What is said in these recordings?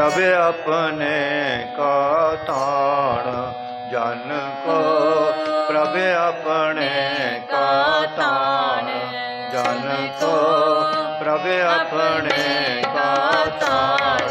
ਪ੍ਰਭ ਆਪਣੇ ਕਾ ਤਾਣ ਜਨ ਕੋ ਪ੍ਰਭ ਆਪਣੇ ਕਾ ਤਾਣ ਜਨ ਕੋ ਪ੍ਰਭ ਆਪਣੇ ਕਾ ਤਾਣ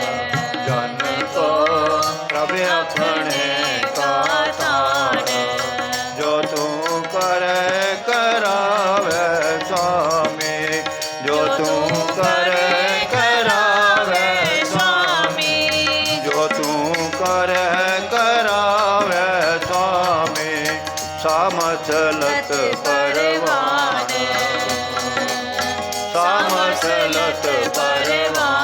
म परवान। शाम परवान।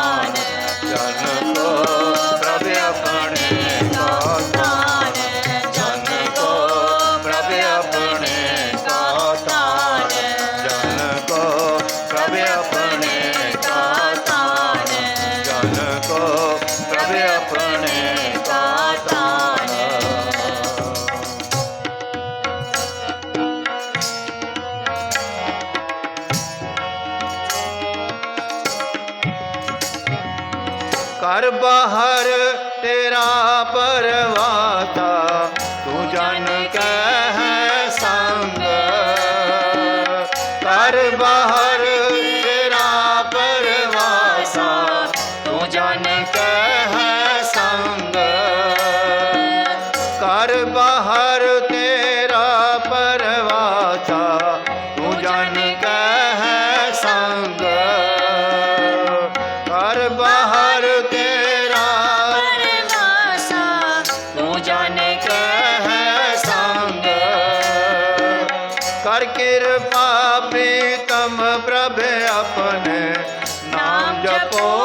घर बाहर तेरा परवाता, तू जान के है संग। घर बाहर तेरा परवासा तू जान के है संग। घर बाहर போ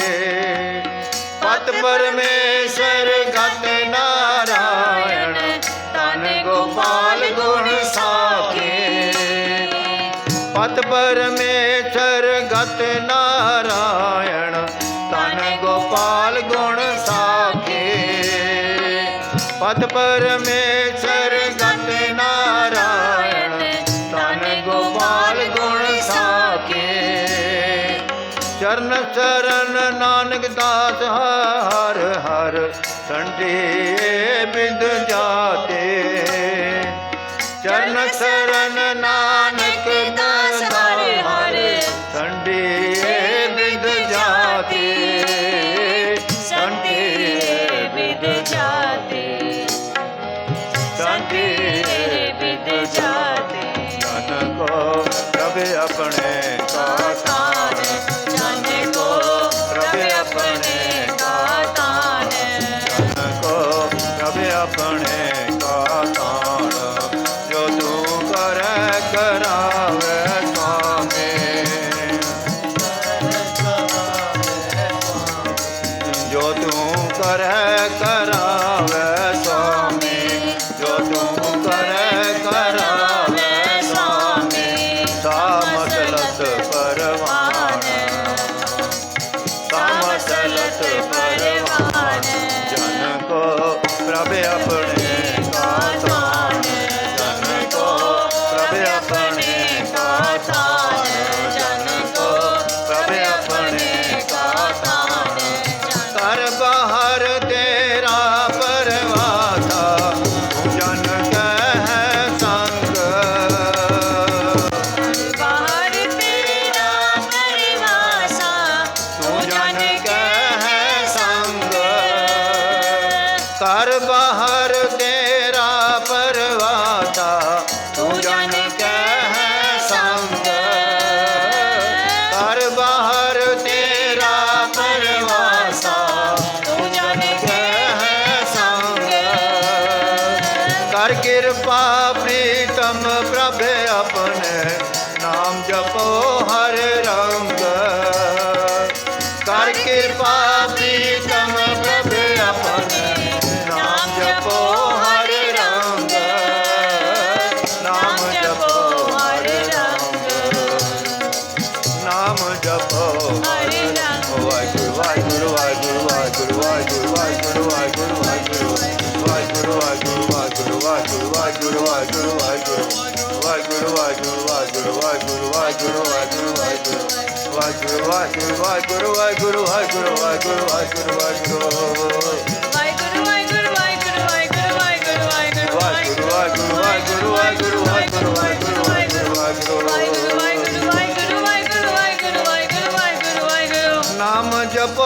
परमेश्वर गत नारायण तन गोपाल गुण साखे। पत परमेश्वर गत नारायण। ਕਾਸ ਹਰ ਹਰ ਸੰਡੇ ਬਿੰਦ ਜਾਤੇ। ਚਰਨ ਸਰਨ Oh. ਵਾਹਿਗੁਰੂ ਵਾਹਿਗੁਰੂ ਵਾਹਿਗੁਰੂ ਵਾਹਿਗੁਰੂ ਵਾਹਿਗੁਰੂ ਵਾਹਿਗੁਰੂ ਵਾਹਿਗੁਰੂ ਵਾਹਿਗੁਰੂ ਵਾਹਿਗੁਰੂ ਵਾਹਿਗੁਰੂ ਵਾਹਿਗੁਰੂ ਨਾਮ ਜਪੋ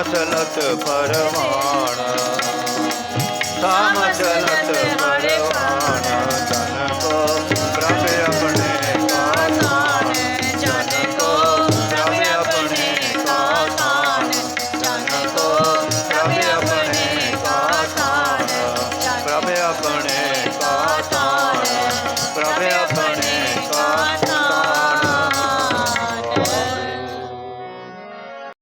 ਥਾਮ ਚਲਤ ਪਰਵਾਣ ਥਾਮ ਚਲਤ